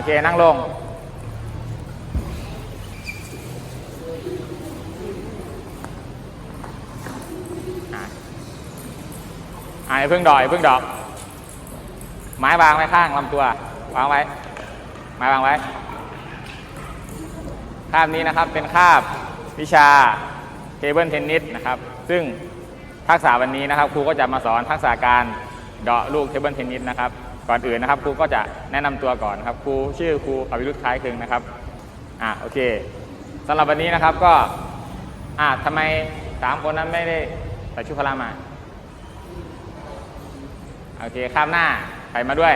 โอเคนั่งลง อะอะอย่าเพิ่งดอกอย่าเพิ่งดอก ไม้วางไว้ข้างลำตัว วางไว้ ไม้วางไว้ คาบนี้นะครับเป็นคาบวิชาเทเบิลเทนนิสนะครับ ซึ่งทักษะวันนี้นะครับครูก็จะมาสอนทักษะการเดาะลูกเทเบิลเทนนิสนะครับ ก่อนอื่นนะครับครูก็จะแนะนำตัวก่อนครับครูชื่อครูอภิรุธคล้ายคลึงนะครับอะโอเคสำหรับวันนี้นะครับก็อะทำไมสามคนนั้นไม่ได้ใส่ชุดพละมาโอเคข้ามหน้าใครมาด้วย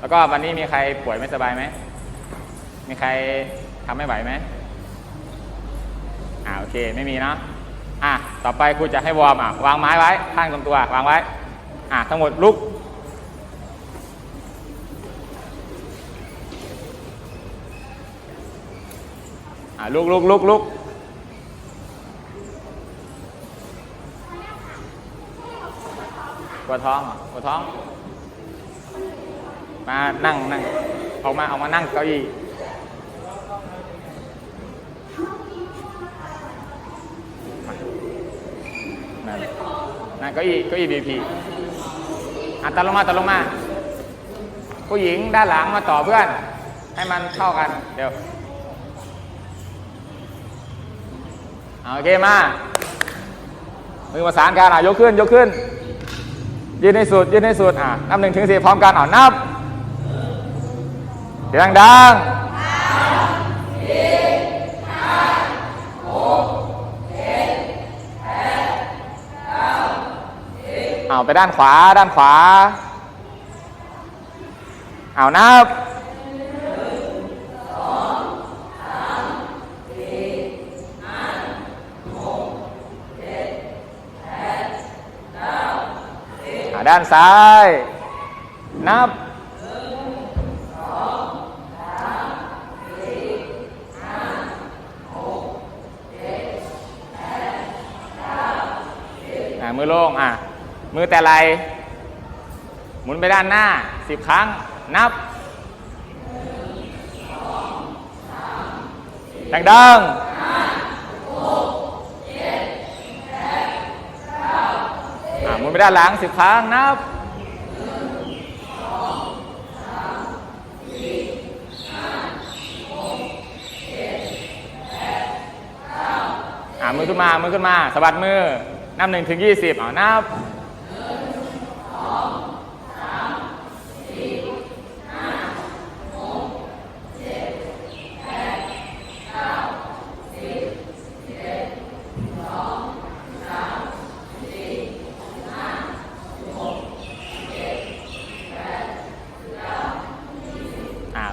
แล้วก็วันนี้มีใครป่วยไม่สบายไหมมีใครทำไม่ไหวไหมอ่าโอเคไม่มีเนาะอะต่อไปครูจะให้วอร์มอะวางไม้ไว้ข้างตรงตัววางไว้อะทั้งหมดลุก อะลุกลุกลุกลุกปวดท้องเหรอปวดท้อง มานั่งนั่งออกมาออกมานั่งเก้าอี้นั่นนั่นเก้าอี้เก้าอี้บีพีอะตัดลงมาตัดลงมา ผู้หญิงด้านหลังมาต่อเพื่อน ให้มันเข้ากัน เดี๋ยวเอา โอเคมา มือประสานกันอะยกขึ้นยกขึ้น ยืนให้สุดยืนให้สุดอะนับหนึ่งถึงสี่พร้อมกันอะนับเสียงดังเอาไปด้านขวาด้านขวา เอานับ ด้านซ้าย นับอ่ามือโล่งอะ มือแต่ไหลหมุนไปด้านหน้าสิบครั้ง นับดังๆอ่าหมุน ไปด้านหลังสิบครั้งนับอ่ามือขึ้นมา มือขึ้นมาสะบัดมือ นับหนึ่งถึงยี่สิบอ่านับ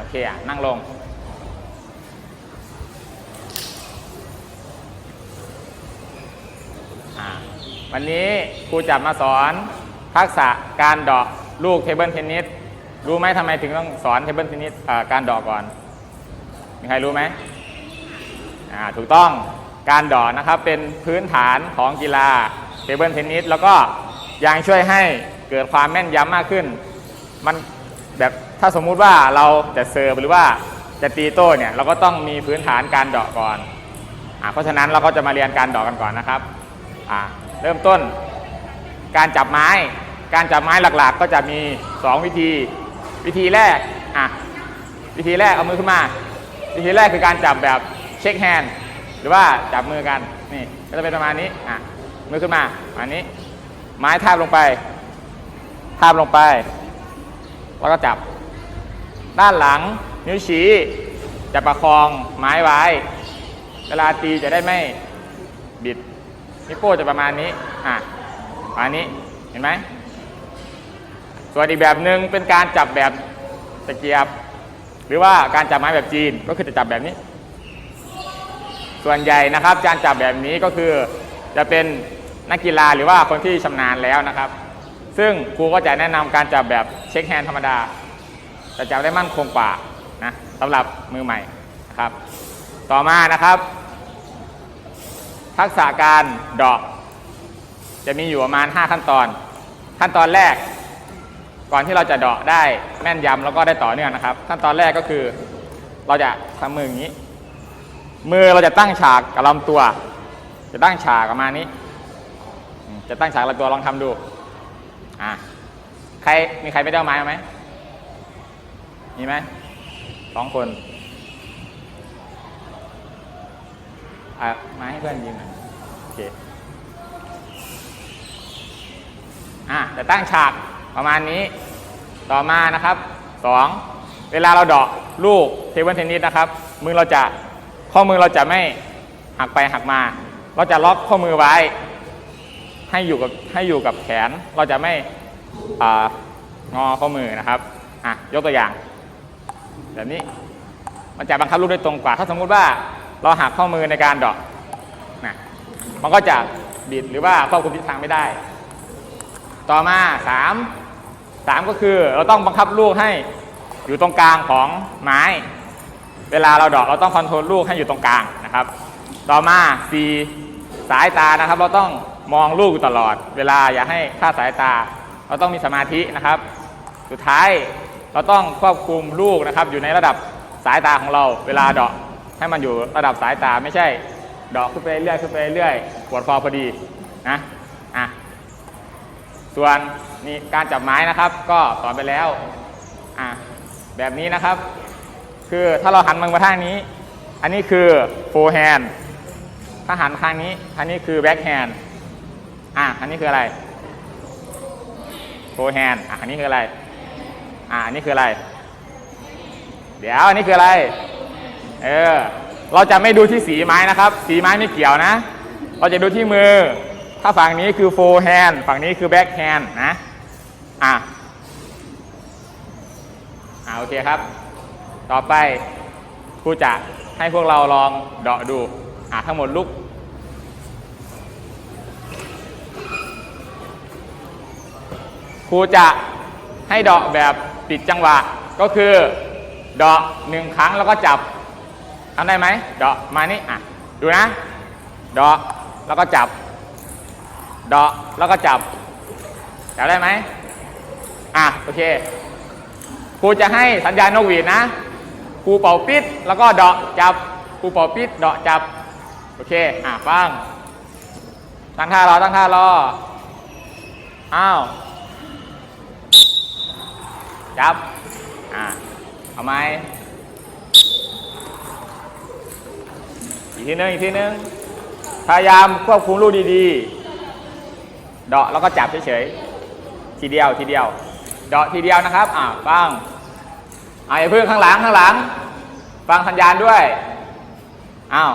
เคอะนั่งลงอ่าวันนี้ครูจะมาสอนทักษะการดาะลูกเทเบิลเทนนิสรู้ไหมทำไมถึงต้องสอนเทเบิลเทนนิสอ่าการดาะก่อน มีใครรู้ไหมอ่าถูกต้องการดาะนะครับเป็นพื้นฐานของกีฬาเทเบิลเทนนิสแล้วก็ยังช่วยให้เกิดความแม่นยำมากขึ้น มันแบบ ถ้าสมมุติว่าเราจะเซิร์ฟหรือว่าจะตีโต้เนี่ยเราก็ต้องมีพื้นฐานการเดาะก่อนอ่าเพราะฉะนั้นเราก็จะมาเรียนการเดาะกันก่อนนะครับอ่าเริ่มต้น การจับไม้ การจับไม้หลักๆ ก็จะมี 2 วิธี วิธีแรกอะวิธีแรกเอามือขึ้นมา วิธีแรกคือการจับแบบเช็คแฮนด์หรือว่าจับมือกันนี่ก็จะเป็นประมาณนี้อะมือขึ้นมาประมาณนี้ ไม้ทาบลงไปทาบลงไป แล้วก็จับ ด้านหลังนิ้วชี้ จะประคองไม้ไว้ เวลาตีจะได้ไม่บิดนิ้วโป้จะประมาณนี้อะประมาณนี้เห็นไหมส่วนอีกแบบหนึ่งเป็นการจับแบบตะเกียบ หรือว่าการจับไม้แบบจีนก็คือจะจับแบบนี้ ส่วนใหญ่นะครับการจับแบบนี้ก็คือจะเป็นนักกีฬาหรือว่าคนที่ชำนาญแล้วนะครับ ซึ่งครูก็จะแนะนำการจับแบบเช็คแฮนด์ธรรมดา จะจับได้มั่นคงกว่านะสำหรับมือใหม่นะครับ ต่อมานะครับ ทักษะการดาะจะมีอยู่ประมาณ 5 ขั้นตอน ขั้นตอนแรก ก่อนที่เราจะดาะได้แม่นยำแล้วก็ได้ต่อเนื่องนะครับ ขั้นตอนแรกก็คือเราจะทำมืออย่างนี้ มือเราจะตั้งฉากกับลำตัว จะตั้งฉากประมาณนี้ จะตั้งฉากลำตัวลองทำดูอะใครมีใครไม่ได้เอาไม้ไหม มีไหมสองคนอะไม้ให้เพื่อนยืมหน่อยโอเคอะจะตั้งฉากประมาณนี้ ต่อมานะครับสองเวลาเราเดาะลูกเทเบิลเทนนิสนะครับ มือเราจะข้อมือเราจะไม่หักไปหักมา เราจะล็อกข้อมือไว้ ให้อยู่กับให้อยู่กับแขน เราจะไม่อางอข้อมือนะครับอะยกตัวอย่าง แบบนี้มันจะบังคับลูกได้ตรงกว่า ถ้าสมมุติว่าเราหักข้อมือในการดาะนะมันก็จะบิดหรือว่าควบคุมทิศทางไม่ได้ ต่อมาสามสามก็คือเราต้องบังคับลูกให้อยู่ตรงกลางของไม้ เวลาเราดาะเราต้องคอนโทรลลูกให้อยู่ตรงกลางนะครับ ต่อมาสี่สายตานะครับ เราต้องมองลูกอยู่ตลอด เวลาอย่าให้คลาดสายตา เราต้องมีสมาธินะครับ สุดท้าย เราต้องควบคุมลูกนะครับ อยู่ในระดับสายตาของเราเวลาเดาะให้มันอยู่ระดับสายตาไม่ใช่เดาะขึ้นไปเรื่อยขึ้นไปเรื่อยปวดคอพอดีนะอะส่วนนี่การจับไม้นะครับ ก็สอนไปแล้วอะแบบนี้นะครับ คือถ้าเราหันมือมาทางนี้ อันนี้คือโฟร์แฮนด์ถ้าหันข้างนี้อันนี้คือแบ็คแฮนด์อะอันนี้คืออะไรโฟร์แฮนด์อะอันนี้คืออะไร อะอันนี้คืออะไร เดี๋ยวอันนี้คืออะไร เออ เราจะไม่ดูที่สีไม้นะครับ สีไม้ไม่เกี่ยวนะ เราจะดูที่มือ ถ้าฝั่งนี้คือโฟร์แฮนด์ฝั่งนี้คือแบ็คแฮนด์นะ อะ อ่าโอเคครับ ต่อไปครูจะให้พวกเราลองเดาะดู อ่าทั้งหมดลุกครูจะให้เดาะแบบ ปิดจังหวะก็คือเดาะหนึ่งครั้งแล้วก็จับทำได้ไหมเดาะมานี่อะดูนะเดาะแล้วก็จับเดาะแล้วก็จับจับได้ไหมอะโอเคครูจะให้สัญญาณนกหวีดนะครูเป่าปิดแล้วก็เดาะจับครูเป่าปิดเดาะจับโอเคอะฟังตั้งท่ารอตั้งท่ารออ้าว จับ อะเอาไหมอีกทีนึงอีกทีนึงพยายามควบคุมลูกดีๆ เดาะแล้วก็จับเฉยๆ ทีเดียวทีเดียว เดาะทีเดียวนะครับ อ่าฟังอ่าอย่าเพิ่งข้างหลังข้างหลัง ฟังสัญญาณด้วย อ้าว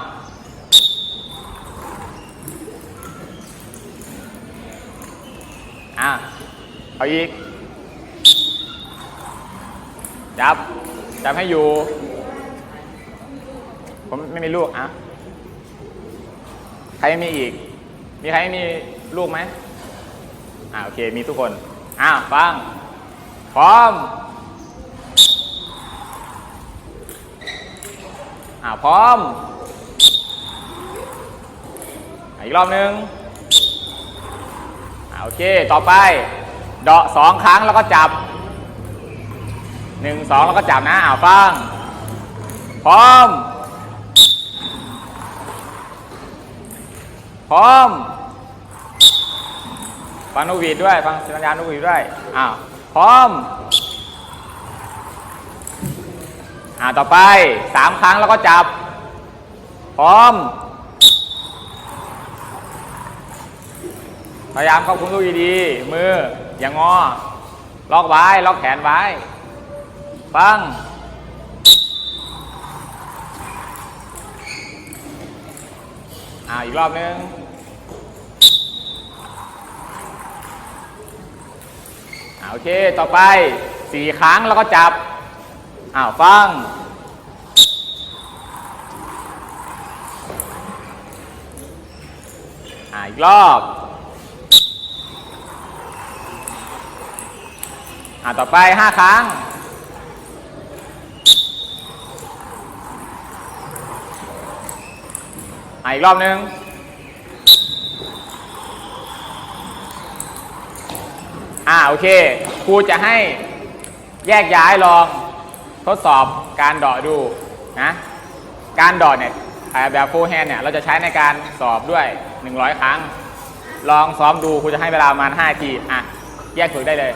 อ่าเอาอีก จับ จับให้อยู่ ผมไม่มีลูกอะใครมีอีก มีใครมีลูกไหมอ่าโอเค มีทุกคนอ้าฟัง พร้อม อ่าพร้อมอีกรอบนึงอ่าโอเค ต่อไป เดาะสองครั้งแล้วก็จับ หนึ่งสองแล้วก็จับนะอ่าวฟัง พร้อม พร้อม ฟังนกหวีดด้วย ฟังสัญญาณนกหวีดด้วย อ้าว พร้อม อ่าต่อไปสามครั้งแล้วก็จับ พร้อม พยายามควบคุมลูกดีๆมืออย่างงอล็อกไว้ ล็อกแขนไว้ ฟัง อ่าอีกรอบนึงอ่าโอเค ต่อไปสี่ครั้งแล้วก็จับ อ้าว ฟัง อ่าอีกรอบ อ่าต่อไปห้าครั้ง อ่าอีกรอบนึงอ่าโอเคครูจะให้แยกย้ายลองทดสอบการดาะดูนะการดาะเนี่ยแบบฟูลแฮนเนี่ยเราจะใช้ในการสอบด้วย 100 ครั้ง ลองซ้อมดูครูจะให้เวลาประมาณ5ทีอะแยกฝึกได้เลย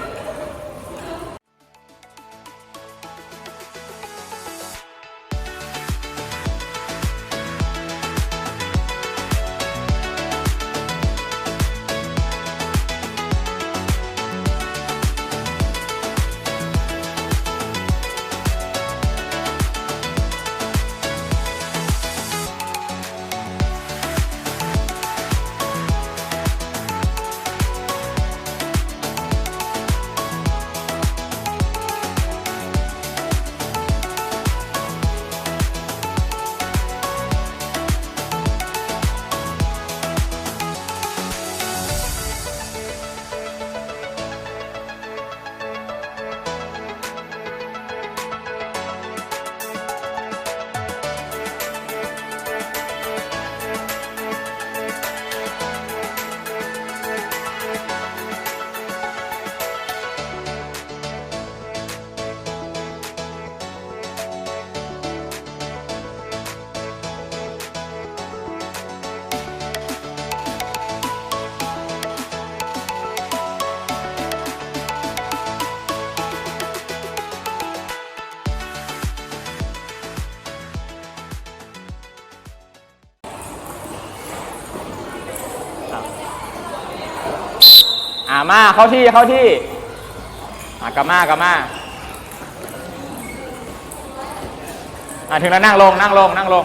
ามาเข้าที่เข้าที่อ่ากลับมากลับมาอ่าถึงแล้วนั่งลงนั่งลงนั่งลง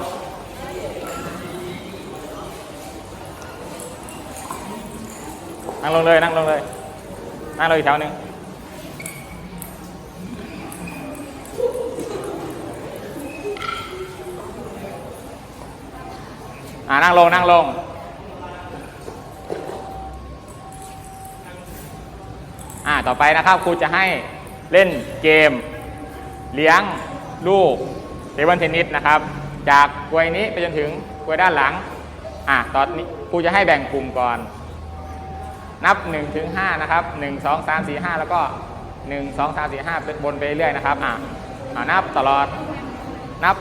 นั่งลงเลยนั่งลงเลยนั่งเลยอีกแถวหนึ่งอ่านั่งลงนั่งลง ต่อไปนะครับครูจะให้เล่นเกม เลี้ยงลูกเทเบิลเทนนิสนะครับ จากกวยนี้ไปจนถึงกวยด้านหลังอะตอนนี้ครูจะให้แบ่งกลุ่มก่อน นับ1ถึง5นะครับ1 2 3 4 5 แล้วก็ 1 2 3 4 5เป็นบนไปเรื่อยนะครับอะานับตลอดนับ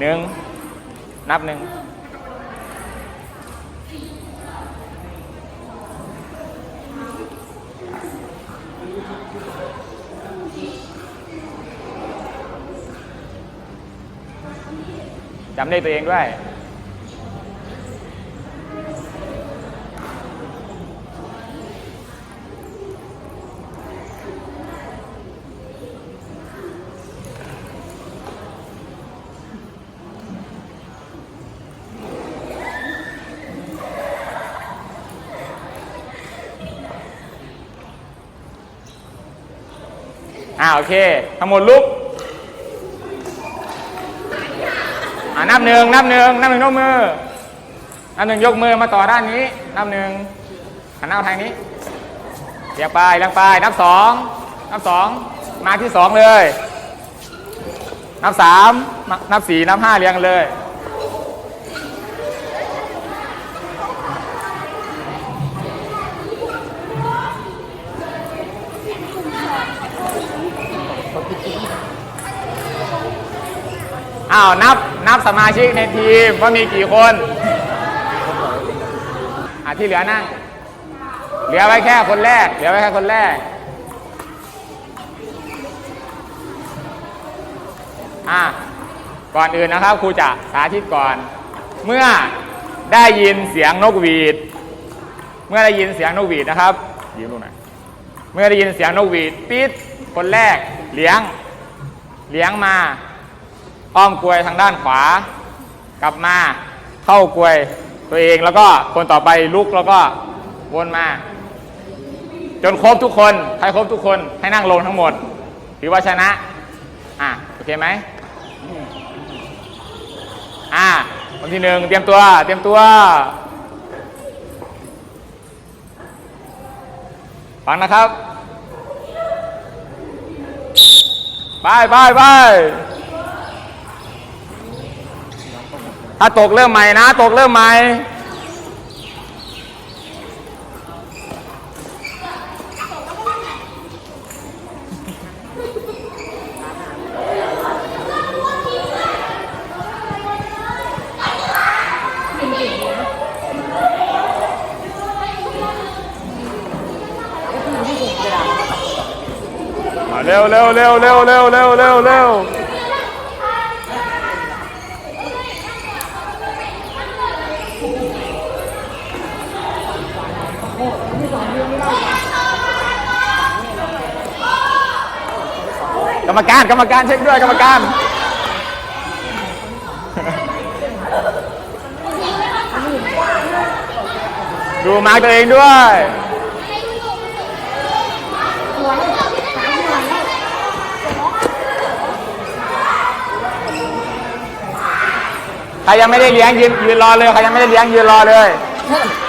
หนึ่งนับหนึ่ง จำได้ตัวเองด้วย อ่าโอเค ทั้งหมดลุก อ่า นับหนึ่งนับหนึ่งนับหนึ่งยกมือ นับหนึ่งยกมือมาต่อด้านนี้ นับหนึ่งหันหน้าทางนี้เรียงไปเรียงไป นับสองนับสองมาที่สองเลย นับสามนับนับสี่นับห้าเรียงเลย อ้าวนับนับสมาชิกในทีมว่ามีกี่คนอะที่เหลือนั่ง เหลือไว้แค่คนแรก เหลือไว้แค่คนแรกอะก่อนอื่นนะครับครูจะสาธิตก่อน เมื่อได้ยินเสียงนกหวีด เมื่อได้ยินเสียงนกหวีดนะครับยืมลูกหน่อยเมื่อได้ยินเสียงนกหวีดปิดคนแรกเลี้ยง เลี้ยงมา อ้อมกลวยทางด้านขวา กลับมาเข้ากลวยตัวเองแล้วก็คนต่อไปลุกแล้วก็วนมา จนครบทุกคนใครครบทุกคนให้นั่งลงทั้งหมดถือว่าชนะ อะโอเคไหมอะคนที่หนึ่งเตรียมตัว เตรียมตัวฟังนะครับ ไปไปไป ถ้าตกเริ่มใหม่นะ ตกเริ่มใหม่เร็วเร็วเร็วเร็วเร็วเร็วเร็ว กรรมการกรรมการเช็คด้วยกรรมการดูมาร์กตัวเองด้วยใครยังไม่ได้เลี้ยงยืนยืนรอเลยใครยังไม่ได้เลี้ยงยืนรอเลย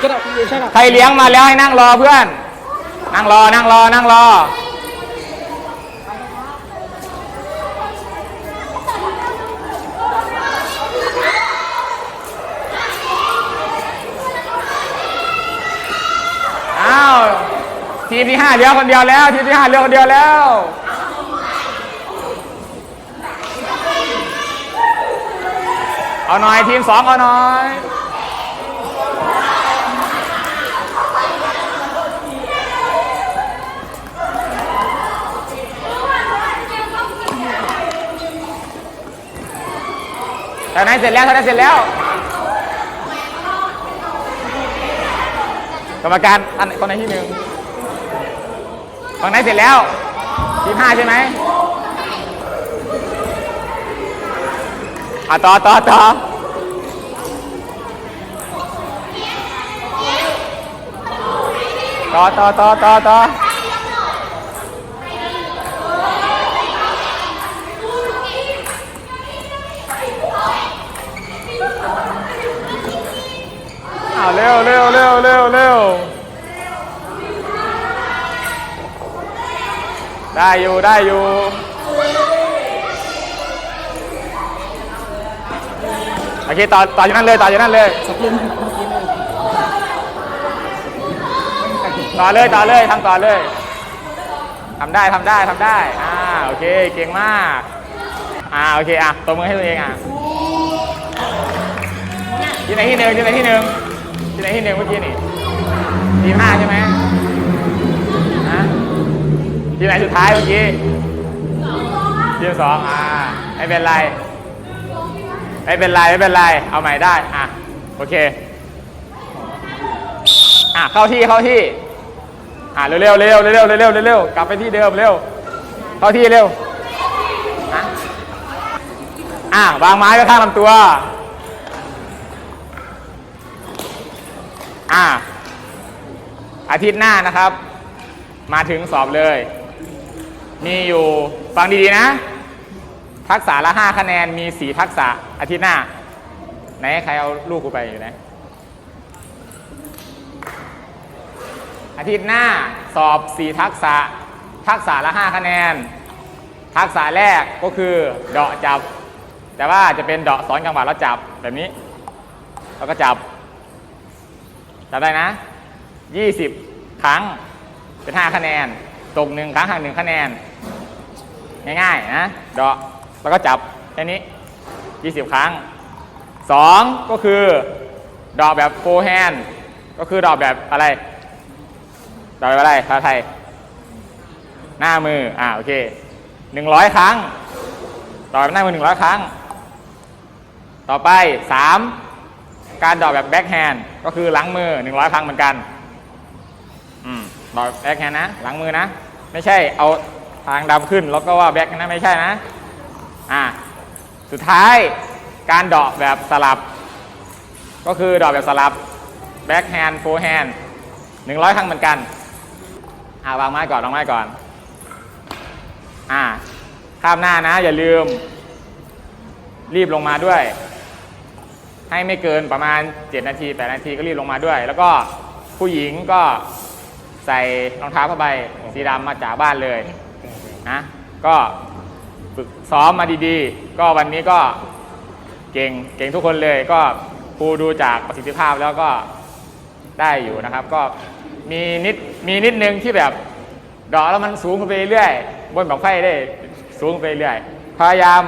ก็ได้ใช่ครับใครเลี้ยงมาแล้วให้นั่งรอเพื่อน นั่งรอนั่งรอนั่งรอ ทีมที่ห้าเลี้ยวคนเดียวแล้ว ทีมที่ห้าเลี้ยวคนเดียวแล้วเอาหน่อยทีมสองเอาหน่อยตอนนั้นเสร็จแล้วตอนนั้นเสร็จแล้ว กรรมการอันคนไหนที่หนึ่งฝั่งไหนเสร็จแล้วทีมห้าใช่ไหมอะต่อต่อต่อต่อต่อต่อต่อาวเร็วเร็วเร็วเร็วเร็วได้อยู่ได้อยู่โอเคต่อต่อจากนั้นเลยต่อจากนั้นเลยสกินเมื่อกี้เลยต่อเลยต่อเลยทำต่อเลยทำได้ทำได้ทำได้อ่าโอเคเก่งมากอ่าโอเคอะตบมือให้ตัวเองอะที่ไหนที่หนึ่งที่ไหนที่หนึ่ง ที่ไหนที่หนึ่งเมื่อกี้นี่ทีมห้าใช่ไหมฮะทีมไหนสุดท้ายเมื่อกี้ทีมสองอ่าไม่เป็นไรไม่เป็นไรไม่เป็นไรเอาใหม่ได้อะโอเคอะเข้าที่เข้าที่อ่าเร็วเร็วเร็วเร็วเร็วเร็วเร็วกลับไปที่เดิมเร็วเข้าที่เร็วอะวางไม้ไว้ข้างลำตัว อ่า อาทิตย์หน้านะครับ มาถึงสอบเลย มีอยู่ฟังดีๆนะ ทักษะละ5คะแนนมี4ทักษะอาทิตย์หน้า ไหนใครเอาลูกกูไปอยู่ไหนอาทิตย์หน้าสอบ4ทักษะ ทักษะละ5คะแนน ทักษะแรกก็คือเดาะจับ แต่ว่าจะเป็นเดาะสอนจังหวะแล้วจับแบบนี้ แล้วก็จับ จับได้นะ 20 ครั้งเป็น 5 คะแนน ตกหนึ่งครั้งหักหนึ่งคะแนน ง่ายๆนะเดาะแล้วก็จับแค่นี้ 20 ครั้ง 2 ก็คือดาะแบบโฟแฮนก็คือดาะแบบอะไรต่อไปอะไรภาษาไทย หน้ามือ อ่าโอเคหนึ่งร้อยครั้งต่อไปหน้ามือหนึ่งร้อยครั้ง ต่อไปสาม การดอกแบบแบ็คแฮนด์ก็คือหลังมือหนึ่งร้อยครั้งเหมือนกันอืมดอกแบ็คแฮนด์นะ หลังมือนะ ไม่ใช่เอาทางดำขึ้นแล้วก็ว่าแบ็คนะไม่ใช่นะอ่าสุดท้ายการดอกแบบสลับ ก็คือดอกแบบสลับแบ็คแฮนด์โฟแฮนด์หนึ่งร้อยครั้งเหมือนกันอ่าวางไม้ก่อนวางไม้ก่อนอ่าข้ามหน้านะ อย่าลืม รีบลงมาด้วย ให้ไม่เกินประมาณ 7 นาที 8 นาทีก็รีบลงมาด้วย แล้วก็ผู้หญิงก็ใส่รองเท้าผ้าใบสีดำมาจากบ้านเลยนะก็ฝึกซ้อมมาดีๆ ก็วันนี้ก็เก่งเก่งทุกคนเลย ก็ครูดูจากประสิทธิภาพแล้วก็ได้อยู่นะครับ ก็มีนิดมีนิดนึงที่แบบดอกแล้วมันสูงขึ้นไปเรื่อยบนบอกไฟได้สูงไปเรื่อยพยายาม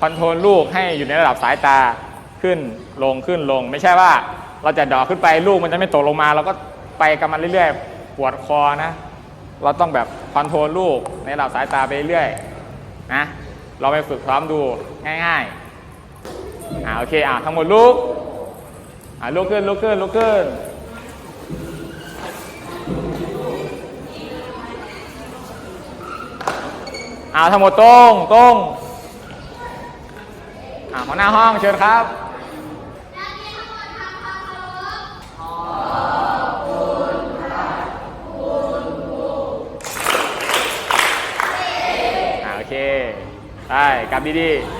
คอนโทรลลูกให้อยู่ในระดับสายตา ขึ้นลงขึ้นลง ไม่ใช่ว่าเราจะดอกขึ้นไปลูกมันจะไม่ตกลงมา เราก็ไปกับมันเรื่อยๆ ปวดคอนะ เราต้องแบบคอนโทรลลูกในระดับสายตาไปเรื่อยนะเราไปฝึกซ้อมดูง่ายๆอ่าโอเคอ่าทั้งหมดลุกอ่าลุกขึ้นลุกขึ้นลุกขึ้นอ่าทั้งหมดตรงตรงอ่าหัวหน้าห้องเชิญครับ ได้กลับดีๆ